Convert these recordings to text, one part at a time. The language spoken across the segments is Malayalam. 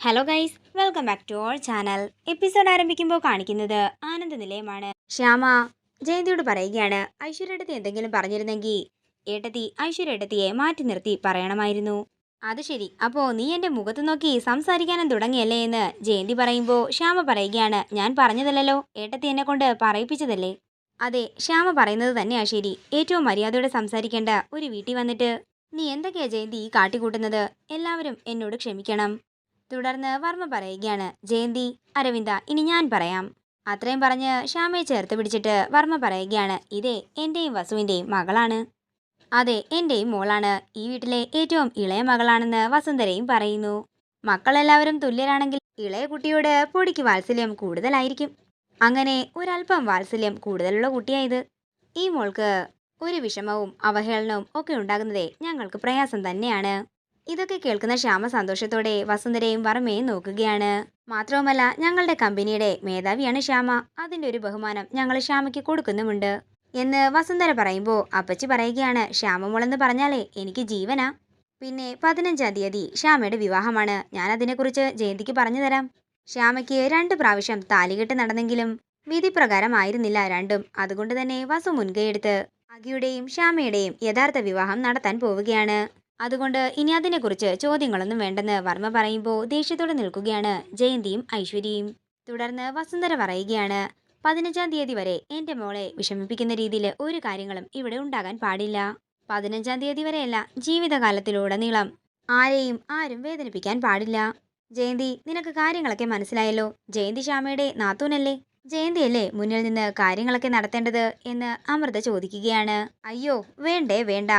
Hello guys welcome back to our channel episode ആരംഭിക്കുമ്പോൾ കാണിക്കുന്നത് ആനന്ദ നിലയമാണ് ശ്യാമ ജയന്തിയോട് പറയുകയാണ് ഐശ്വര്യടത്തി എന്തെങ്കിലും പറഞ്ഞിരുന്നെങ്കിൽ ഏട്ടത്തി ഐശ്വര്യടത്തിയെ മാറ്റി നിർത്തി പറയണമായിരുന്നു. അത് ശരി. അപ്പോൾ നീ എന്റെ മുഖത്ത് നോക്കി സംസാരിക്കാനും തുടങ്ങിയല്ലേ എന്ന് ജയന്തി പറയുമ്പോൾ ശ്യാമ പറയുകയാണ് ഞാൻ പറഞ്ഞതല്ലല്ലോ. ഏട്ടത്തി എന്നെ കൊണ്ട് പറയിപ്പിച്ചതല്ലേ. അതെ ശ്യാമ പറയുന്നത് തന്നെയാ ശരി. ഏറ്റവും മര്യാദയോടെ സംസാരിക്കേണ്ട ഒരു വീട്ടിൽ വന്നിട്ട്. നീ എന്തൊക്കെയാ ജയന്തി കാട്ടിക്കൂട്ടുന്നത്? എല്ലാവരും എന്നോട് ക്ഷമിക്കണം. തുടർന്ന് വർമ്മ പറയുകയാണ് ജയന്തി അരവിന്ദ ഇനി ഞാൻ പറയാം. അത്രയും പറഞ്ഞ് ശ്യാമയെ ചേർത്ത് പിടിച്ചിട്ട് വർമ്മ പറയുകയാണ് ഇതേ എന്റെയും വസുവിന്റെയും മകളാണ്. അതെ എന്റെയും മോളാണ്. ഈ വീട്ടിലെ ഏറ്റവും ഇളയ മകളാണെന്ന് വസുന്ധരയും പറയുന്നു. മക്കളെല്ലാവരും തുല്യരാണെങ്കിൽ ഇളയ കുട്ടിയോട് പൊടിക്ക് വാത്സല്യം കൂടുതലായിരിക്കും. അങ്ങനെ ഒരല്പം വാത്സല്യം കൂടുതലുള്ള കുട്ടിയായത് ഈ മോൾക്ക് ഒരു വിഷമവും അവഹേളനവും ഒക്കെ ഉണ്ടാകുന്നതേ ഞങ്ങൾക്ക് പ്രയാസം തന്നെയാണ്. ഇതൊക്കെ കേൾക്കുന്ന ശ്യാമ സന്തോഷത്തോടെ വസുന്ധരയും വർമ്മയും നോക്കുകയാണ്. മാത്രവുമല്ല ഞങ്ങളുടെ കമ്പനിയുടെ മേധാവിയാണ് ശ്യാമ. അതിന്റെ ഒരു ബഹുമാനം ഞങ്ങൾ ശ്യാമയ്ക്ക് കൊടുക്കുന്നുമുണ്ട്. എന്ന് വസുന്ധര പറയുമ്പോൾ അപ്പച്ചി പറയുകയാണ് ശ്യാമമോളെന്ന് പറഞ്ഞാലേ എനിക്ക് ജീവനാ. പിന്നെ പതിനഞ്ചാം തീയതി ശ്യാമയുടെ വിവാഹമാണ്. ഞാൻ അതിനെക്കുറിച്ച് ജയന്തിക്ക് പറഞ്ഞു തരാം. ശ്യാമയ്ക്ക് രണ്ട് പ്രാവശ്യം താലികെട്ട് നടന്നെങ്കിലും വിധി പ്രകാരമായിരുന്നില്ല രണ്ടും. അതുകൊണ്ട് തന്നെ വസു മുൻകൈയെടുത്ത് അഖിയുടെയും ശ്യാമയുടെയും യഥാർത്ഥ വിവാഹം നടത്താൻ പോവുകയാണ്. അതുകൊണ്ട് ഇനി അതിനെക്കുറിച്ച് ചോദ്യങ്ങളൊന്നും വേണ്ടെന്ന് വർമ്മ പറയുമ്പോൾ ദേഷ്യത്തോടെ നിൽക്കുകയാണ് ജയന്തിയും ഐശ്വര്യയും. തുടർന്ന് വസുന്ധര പറയുകയാണ് പതിനഞ്ചാം തീയതി വരെ എന്റെ മോളെ വിഷമിപ്പിക്കുന്ന രീതിയിൽ ഒരു കാര്യങ്ങളും ഇവിടെ ഉണ്ടാകാൻ പാടില്ല. പതിനഞ്ചാം തീയതി വരെയല്ല ജീവിതകാലത്തിലുടനീളം ആരെയും ആരും വേദനിപ്പിക്കാൻ പാടില്ല. ജയന്തി നിനക്ക് കാര്യങ്ങളൊക്കെ മനസ്സിലായല്ലോ. ജയന്തി ശ്യാമയുടെ നാത്തൂനല്ലേ? ജയന്തിയല്ലേ മുന്നിൽ നിന്ന് കാര്യങ്ങളൊക്കെ നടത്തേണ്ടത്? എന്ന് അമൃത ചോദിക്കുകയാണ്. അയ്യോ വേണ്ടേ വേണ്ട.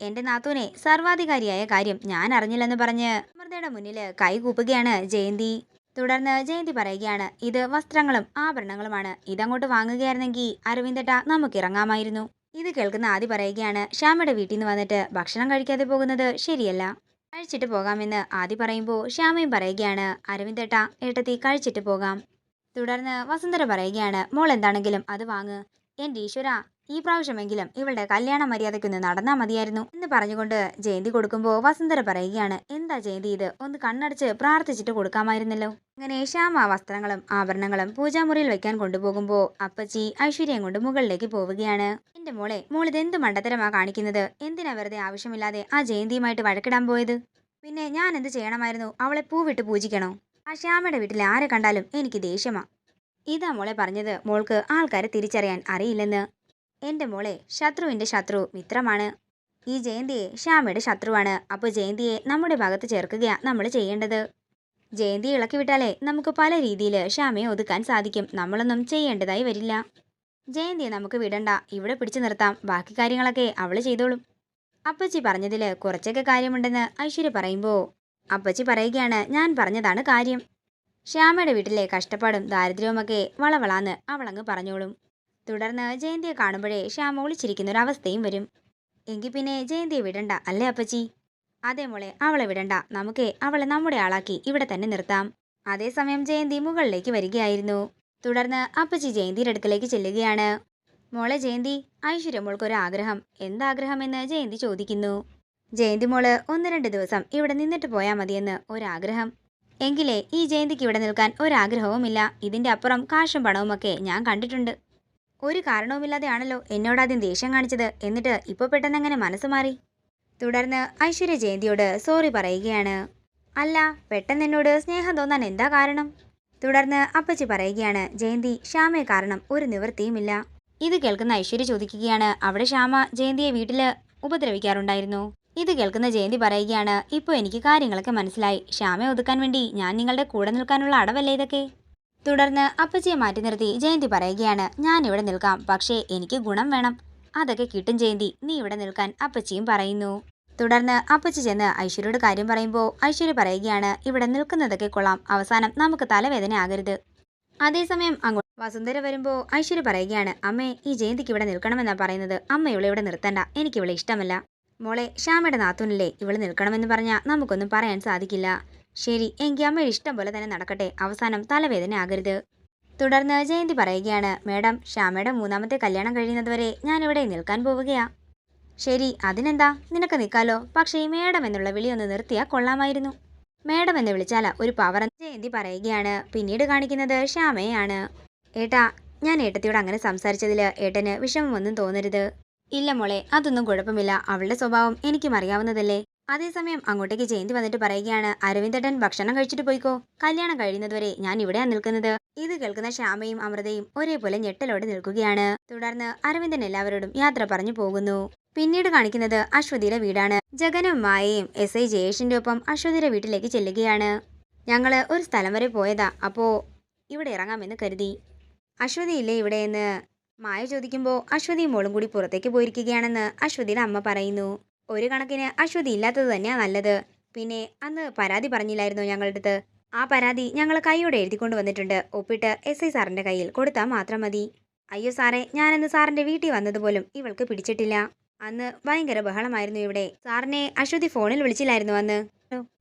എന്റെ നാത്തൂനെ സർവാധികാരിയായ കാര്യം ഞാൻ അറിഞ്ഞില്ലെന്ന് പറഞ്ഞ് അമൃതയുടെ മുന്നിൽ കൈകൂപ്പുകയാണ് ജയന്തി. തുടർന്ന് ജയന്തി പറയുകയാണ് ഇത് വസ്ത്രങ്ങളും ആഭരണങ്ങളുമാണ്. ഇതങ്ങോട്ട് വാങ്ങുകയായിരുന്നെങ്കിൽ അരവിന്ദട്ട നമുക്ക് ഇറങ്ങാമായിരുന്നു ഇത് കേൾക്കുന്ന ആദി പറയുകയാണ് ശ്യാമയുടെ വീട്ടിൽ നിന്ന് വന്നിട്ട് ഭക്ഷണം കഴിക്കാതെ പോകുന്നത് ശരിയല്ല. കഴിച്ചിട്ട് പോകാമെന്ന് ആദി പറയുമ്പോൾ ശ്യാമയും പറയുകയാണ് അരവിന്ദട്ട ഏട്ടത്തി കഴിച്ചിട്ട് പോകാം. തുടർന്ന് വസുന്ധര പറയുകയാണ് മോൾ എന്താണെങ്കിലും അത് വാങ്ങ്. എന്റെ ഈശ്വര ഈ പ്രാവശ്യമെങ്കിലും ഇവളുടെ കല്യാണ മര്യാദയ്ക്കൊന്ന് നടന്നാ മതിയായിരുന്നു എന്ന് പറഞ്ഞുകൊണ്ട് ജയന്തി കൊടുക്കുമ്പോൾ വസുന്ധര പറയുകയാണ് എന്താ ജയന്തി ഇത്? ഒന്ന് കണ്ണടച്ച് പ്രാർത്ഥിച്ചിട്ട് കൊടുക്കാമായിരുന്നല്ലോ. അങ്ങനെ ശ്യാമ വസ്ത്രങ്ങളും ആഭരണങ്ങളും പൂജാമുറിയിൽ വെക്കാൻ കൊണ്ടുപോകുമ്പോൾ അപ്പച്ചി ഐശ്വര്യം കൊണ്ട് മുകളിലേക്ക് പോവുകയാണ്. എന്റെ മോളെ മോളിത് എന്ത് മണ്ടത്തരമാ കാണിക്കുന്നത്? എന്തിനാ വെറുതെ ആവശ്യമില്ലാതെ ആ ജയന്തിയുമായിട്ട് വഴക്കിടാൻ പോയത്? പിന്നെ ഞാൻ എന്ത് ചെയ്യണമായിരുന്നു? അവളെ പൂവിട്ട് പൂജിക്കണോ? ആ ശ്യാമയുടെ വീട്ടിൽ ആരെ കണ്ടാലും എനിക്ക് ദേഷ്യമാ. ഇതാ മോളെ പറഞ്ഞത്. മോൾക്ക് ആൾക്കാരെ തിരിച്ചറിയാൻ അറിയില്ലെന്ന്. എന്റെ മോളെ ശത്രുവിന്റെ ശത്രു മിത്രമാണ്. ഈ ജയന്തിയെ ശ്യാമയുടെ ശത്രുവാണ്. അപ്പോൾ ജയന്തിയെ നമ്മുടെ ഭാഗത്ത് ചേർക്കുകയാണ് നമ്മൾ ചെയ്യേണ്ടത്. ജയന്തി ഇളക്കി വിട്ടാലേ നമുക്ക് പല രീതിയിൽ ശ്യാമയെ ഒതുക്കാൻ സാധിക്കും. നമ്മളൊന്നും ചെയ്യേണ്ടതായി വരില്ല. ജയന്തിയെ നമുക്ക് വിടണ്ട. ഇവിടെ പിടിച്ചു നിർത്താം. ബാക്കി കാര്യങ്ങളൊക്കെ അവൾ ചെയ്തോളും. അപ്പച്ചി പറഞ്ഞതിൽ കുറച്ചൊക്കെ കാര്യമുണ്ടെന്ന് ഐശ്വര്യ പറയുമ്പോൾ അപ്പച്ചി പറയുകയാണ് ഞാൻ പറഞ്ഞതാണ് കാര്യം. ശ്യാമയുടെ വീട്ടിലെ കഷ്ടപ്പാടും ദാരിദ്ര്യവുമൊക്കെ വളവളാന്ന് അവളങ്ങ് പറഞ്ഞോളും. തുടർന്ന് ജയന്തിയെ കാണുമ്പോഴേ ശ്യാമ അവസ്ഥയും വരും. എങ്കിൽ പിന്നെ ജയന്തിയെ വിടണ്ട അല്ലേ അപ്പച്ചി? അതേ മോളെ അവളെ വിടണ്ട. നമുക്ക് അവളെ നമ്മുടെ ആളാക്കി ഇവിടെ തന്നെ നിർത്താം. അതേസമയം ജയന്തി മുകളിലേക്ക് വരികയായിരുന്നു. തുടർന്ന് അപ്പച്ചി ജയന്തിയുടെ അടുക്കലേക്ക് ചെല്ലുകയാണ്. മോളെ ജയന്തി ഐശ്വര്യ മോൾക്കൊരു ആഗ്രഹം. എന്താഗ്രഹമെന്ന് ജയന്തി ചോദിക്കുന്നു. ജയന്തി മോൾ ഒന്ന് രണ്ട് ദിവസം ഇവിടെ നിന്നിട്ട് പോയാൽ മതിയെന്ന് ഒരാഗ്രഹം. എങ്കിലേ ഈ ജയന്തിക്ക് ഇവിടെ നിൽക്കാൻ ഒരാഗ്രഹവുമില്ല. ഇതിന്റെ അപ്പുറം കാശും പണവുമൊക്കെ ഞാൻ കണ്ടിട്ടുണ്ട്. ഒരു കാരണവുമില്ലാതെയാണല്ലോ എന്നോടാദ്യം ദേഷ്യം കാണിച്ചത്. എന്നിട്ട് ഇപ്പോൾ പെട്ടെന്ന് എങ്ങനെ മനസ്സ് മാറി? തുടർന്ന് ഐശ്വര്യ ജയന്തിയോട് സോറി പറയുകയാണ്. അല്ല പെട്ടെന്ന് എന്നോട് സ്നേഹം തോന്നാൻ എന്താ കാരണം? തുടർന്ന് അപ്പച്ചി പറയുകയാണ് ജയന്തി ശ്യാമയെ കാരണം ഒരു നിവൃത്തിയുമില്ല. ഇത് കേൾക്കുന്ന ഐശ്വര്യ ചോദിക്കുകയാണ് അവിടെ ശ്യാമ ജയന്തിയെ വീട്ടിൽ ഉപദ്രവിക്കാറുണ്ടായിരുന്നു. ഇത് കേൾക്കുന്ന ജയന്തി പറയുകയാണ് ഇപ്പോൾ എനിക്ക് കാര്യങ്ങളൊക്കെ മനസ്സിലായി. ശ്യാമയെ ഒതുക്കാൻ വേണ്ടി ഞാൻ നിങ്ങളുടെ കൂടെ നിൽക്കാനുള്ള അടവല്ലേ ഇതൊക്കെ? തുടർന്ന് അപ്പച്ചിയെ മാറ്റി നിർത്തി ജയന്തി പറയുകയാണ് ഞാൻ ഇവിടെ നിൽക്കാം പക്ഷേ എനിക്ക് ഗുണം വേണം. അതൊക്കെ കിട്ടും ജയന്തി. നീ ഇവിടെ നിൽക്കാൻ അപ്പച്ചിയും പറയുന്നു. തുടർന്ന് അപ്പച്ചി ചെന്ന് ഐശ്വര്യയുടെ കാര്യം പറയുമ്പോൾ ഐശ്വര്യ പറയുകയാണ് ഇവിടെ നിൽക്കുന്നതൊക്കെ കൊള്ളാം. അവസാനം നമുക്ക് തലവേദന ആകരുത്. അതേസമയം അങ്ങോട്ട് വസുന്ധര വരുമ്പോൾ ഐശ്വര്യ പറയുകയാണ് അമ്മേ ഈ ജയന്തിക്ക് ഇവിടെ നിൽക്കണമെന്നാണ് പറയുന്നത്. അമ്മ ഇവളെ ഇവിടെ നിർത്തണ്ട. എനിക്ക് ഇവളെ ഇഷ്ടമല്ല. മോളെ ശ്യാമയുടെ നാത്തൂനല്ലേ ഇവൾ നിൽക്കണമെന്ന് പറഞ്ഞാൽ നമുക്കൊന്നും പറയാൻ സാധിക്കില്ല. ശരി എങ്കിൽ അമ്മയുടെ ഇഷ്ടം പോലെ തന്നെ നടക്കട്ടെ. അവസാനം തലവേദന ആകരുത്. തുടർന്ന് ജയന്തി പറയുകയാണ് മേഡം ശ്യാമയുടെ മൂന്നാമത്തെ കല്യാണം കഴിയുന്നതുവരെ ഞാനിവിടെ നിൽക്കാൻ പോവുകയാ. ശരി അതിനെന്താ? നിനക്ക് നിൽക്കാലോ. പക്ഷേ മേഡം എന്നുള്ള വിളി ഒന്ന് നിർത്തിയാൽ കൊള്ളാമായിരുന്നു. മേഡം എന്ന് വിളിച്ചാല ഒരു പവർ ജയന്തി പറയുകയാണ്. പിന്നീട് കാണിക്കുന്നത് ശ്യാമയാണ് ഏട്ടാ ഞാൻ ഏട്ടത്തിയോട് അങ്ങനെ സംസാരിച്ചതിൽ ഏട്ടന് വിഷമമൊന്നും തോന്നരുത്. ഇല്ല മോളെ അതൊന്നും കുഴപ്പമില്ല. അവളുടെ സ്വഭാവം എനിക്കും അറിയാവുന്നതല്ലേ. അതേസമയം അങ്ങോട്ടേക്ക് ജയന്തി വന്നിട്ട് പറയുകയാണ് അരവിന്ദട്ടൻ ഭക്ഷണം കഴിച്ചിട്ട് പോയിക്കോ. കല്യാണം കഴിയുന്നതുവരെ ഞാൻ ഇവിടെയാണ് നിൽക്കുന്നത്. ഇത് കേൾക്കുന്ന ശ്യാമയും അമൃതയും ഒരേപോലെ ഞെട്ടലോടെ നിൽക്കുകയാണ്. തുടർന്ന് അരവിന്ദൻ എല്ലാവരോടും യാത്ര പറഞ്ഞു പോകുന്നു. പിന്നീട് കാണിക്കുന്നത് അശ്വതിയുടെ വീടാണ്. ജഗനും മായയും എസ്. ഐ. ജയേഷിന്റെ ഒപ്പം അശ്വതിയുടെ വീട്ടിലേക്ക് ചെല്ലുകയാണ്. ഞങ്ങൾ ഒരു സ്ഥലം വരെ പോയതാ. അപ്പോ ഇവിടെ ഇറങ്ങാമെന്ന് കരുതി. അശ്വതി ഇല്ലേ ഇവിടെയെന്ന് മായ ചോദിക്കുമ്പോൾ അശ്വതിയും മോളും കൂടി പുറത്തേക്ക് പോയിരിക്കുകയാണെന്ന് അശ്വതിയുടെ അമ്മ പറയുന്നു. ഒരു കണക്കിന് അശ്വതി ഇല്ലാത്തത് തന്നെയാണ് നല്ലത്. പിന്നെ അന്ന് പരാതി പറഞ്ഞില്ലായിരുന്നു ഞങ്ങളുടെ അടുത്ത് ആ പരാതി ഞങ്ങൾ കൈയോടെ എഴുതിക്കൊണ്ട് വന്നിട്ടുണ്ട്. ഒപ്പിട്ട് എസ് ഐ സാറിന്റെ കയ്യിൽ കൊടുത്താൽ മാത്രം മതി. അയ്യോ സാറേ ഞാനന്ന് സാറിന്റെ വീട്ടിൽ വന്നതുപോലും ഇവൾക്ക് പിടിച്ചിട്ടില്ല. അന്ന് ഭയങ്കര ബഹളമായിരുന്നു ഇവിടെ. സാറിനെ അശ്വതി ഫോണിൽ വിളിച്ചില്ലായിരുന്നു അന്ന്.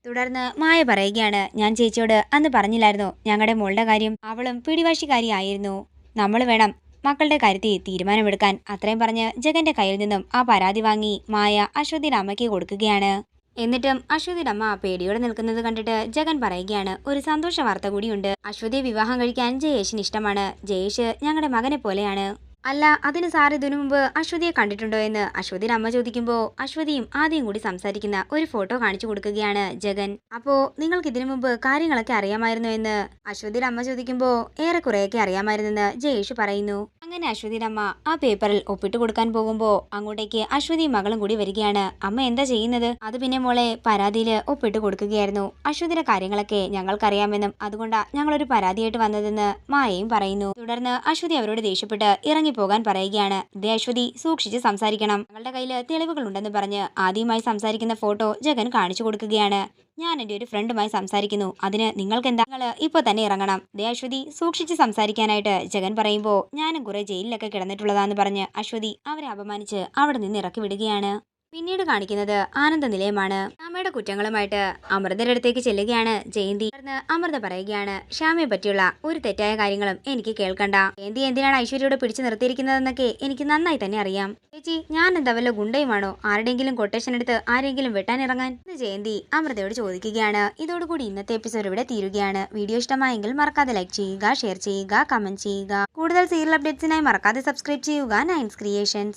തുടർന്ന് മായ പറയുകയാണ് ഞാൻ ചേച്ചിയോട് അന്ന് പറഞ്ഞില്ലായിരുന്നു ഞങ്ങളുടെ മോളുടെ കാര്യം. അവളും പിടിവാശിക്കാരിയായിരുന്നു. നമ്മൾ വേണം മക്കളുടെ കാര്യത്തിൽ തീരുമാനമെടുക്കാൻ അത്രയും പറഞ്ഞ് ജഗന്റെ കയ്യിൽ നിന്നും ആ പരാതി വാങ്ങി മായ അശ്വതിയുടെ അമ്മയ്ക്ക് കൊടുക്കുകയാണ്. എന്നിട്ടും അശ്വതിയുടെ അമ്മ പേടിയോടെ നിൽക്കുന്നത് കണ്ടിട്ട് ജഗൻ പറയുകയാണ് ഒരു സന്തോഷ വാർത്ത കൂടിയുണ്ട്. അശ്വതിയെ വിവാഹം കഴിക്കാൻ ജയേഷിന് ഇഷ്ടമാണ്. ജയേഷ് ഞങ്ങളുടെ മകനെ പോലെയാണ്. അല്ല അതിന് സാർ ഇതിനു മുമ്പ് അശ്വതിയെ കണ്ടിട്ടുണ്ടോ എന്ന് അശ്വതിയുടെ അമ്മ ചോദിക്കുമ്പോൾ അശ്വതിയും ആദ്യം കൂടി സംസാരിക്കുന്ന ഒരു ഫോട്ടോ കാണിച്ചു കൊടുക്കുകയാണ് ജഗൻ. അപ്പോ നിങ്ങൾക്ക് ഇതിനു മുമ്പ് കാര്യങ്ങളൊക്കെ അറിയാമായിരുന്നു എന്ന് അശ്വതിയുടെ അമ്മ ചോദിക്കുമ്പോൾ ഏറെക്കുറെയൊക്കെ അറിയാമായിരുന്നെന്ന് ജയേഷ് പറയുന്നു. അങ്ങനെ അശ്വതിയുടെ അമ്മ ആ പേപ്പറിൽ ഒപ്പിട്ട് കൊടുക്കാൻ പോകുമ്പോൾ അങ്ങോട്ടേക്ക് അശ്വതിയും മകളും കൂടി വരികയാണ്. അമ്മ എന്താ ചെയ്യുന്നത്? അത് പിന്നെ മോളെ പരാതിയിൽ ഒപ്പിട്ട് കൊടുക്കുകയായിരുന്നു. അശ്വതിയുടെ കാര്യങ്ങളൊക്കെ ഞങ്ങൾക്കറിയാമെന്നും അതുകൊണ്ടാണ് ഞങ്ങളൊരു പരാതിയായിട്ട് വന്നതെന്ന് മായയും പറയുന്നു. തുടർന്ന് അശ്വതി അവരോട് ദേഷ്യപ്പെട്ട് ഇറങ്ങിപ്പോകാൻ പറയുകയാണ്. ദേ അശ്വതി സൂക്ഷിച്ച് സംസാരിക്കണം. ഞങ്ങളുടെ കയ്യിൽ തെളിവുകളുണ്ടെന്ന് പറഞ്ഞ് ആദ്യമായി സംസാരിക്കുന്ന ഫോട്ടോ ജഗൻ കാണിച്ചു കൊടുക്കുകയാണ്. ഞാൻ എന്റെ ഒരു ഫ്രണ്ടുമായി സംസാരിക്കുന്നു. അതിന് നിങ്ങൾക്ക് എന്താ നിങ്ങൾ ഇപ്പോൾ തന്നെ ഇറങ്ങണം. ദേ അശ്വതി സൂക്ഷിച്ച് സംസാരിക്കാനായിട്ട് ജഗൻ പറയുമ്പോൾ ഞാനും കുറെ ജയിലിലൊക്കെ കിടന്നിട്ടുള്ളതാന്ന് പറഞ്ഞ് അശ്വതി അവരെ അപമാനിച്ച് അവിടെ നിന്ന് ഇറക്കി വിടുകയാണ്. പിന്നീട് കാണിക്കുന്നത് ആനന്ദ നിലയമാണ് അമ്മയുടെ കുറ്റങ്ങളുമായിട്ട് അമൃതയുടെ അടുത്തേക്ക് ചെല്ലുകയാണ് ജയന്തി. തുടർന്ന് അമൃത പറയുകയാണ് ശ്യാമയെ പറ്റിയുള്ള ഒരു തെറ്റായ കാര്യങ്ങളും എനിക്ക് കേൾക്കണ്ട. ജയന്തി എന്തിനാണ് ഐശ്വര്യയോട് പിടിച്ചു നിർത്തിയിരിക്കുന്നതെന്നൊക്കെ എനിക്ക് നന്നായി തന്നെ അറിയാം. ചേച്ചി ഞാൻ എന്താ വല്ല ഗുണ്ടയുമാണോ? ആരുടെയെങ്കിലും കൊട്ടേഷൻ എടുത്ത് ആരെങ്കിലും വെട്ടാൻ ഇറങ്ങാൻ? എന്ന് ജയന്തി അമൃതയോട് ചോദിക്കുകയാണ്. ഇതോടുകൂടി ഇന്നത്തെ എപ്പിസോഡ് ഇവിടെ തീരുകയാണ്. വീഡിയോ ഇഷ്ടമായെങ്കിൽ മറക്കാതെ ലൈക്ക് ചെയ്യുക ഷെയർ ചെയ്യുക കമന്റ് ചെയ്യുക. കൂടുതൽ സീരിയൽ അപ്ഡേറ്റ്സിനായി മറക്കാതെ സബ്സ്ക്രൈബ് ചെയ്യുക. നയൻസ് ക്രിയേഷൻസ്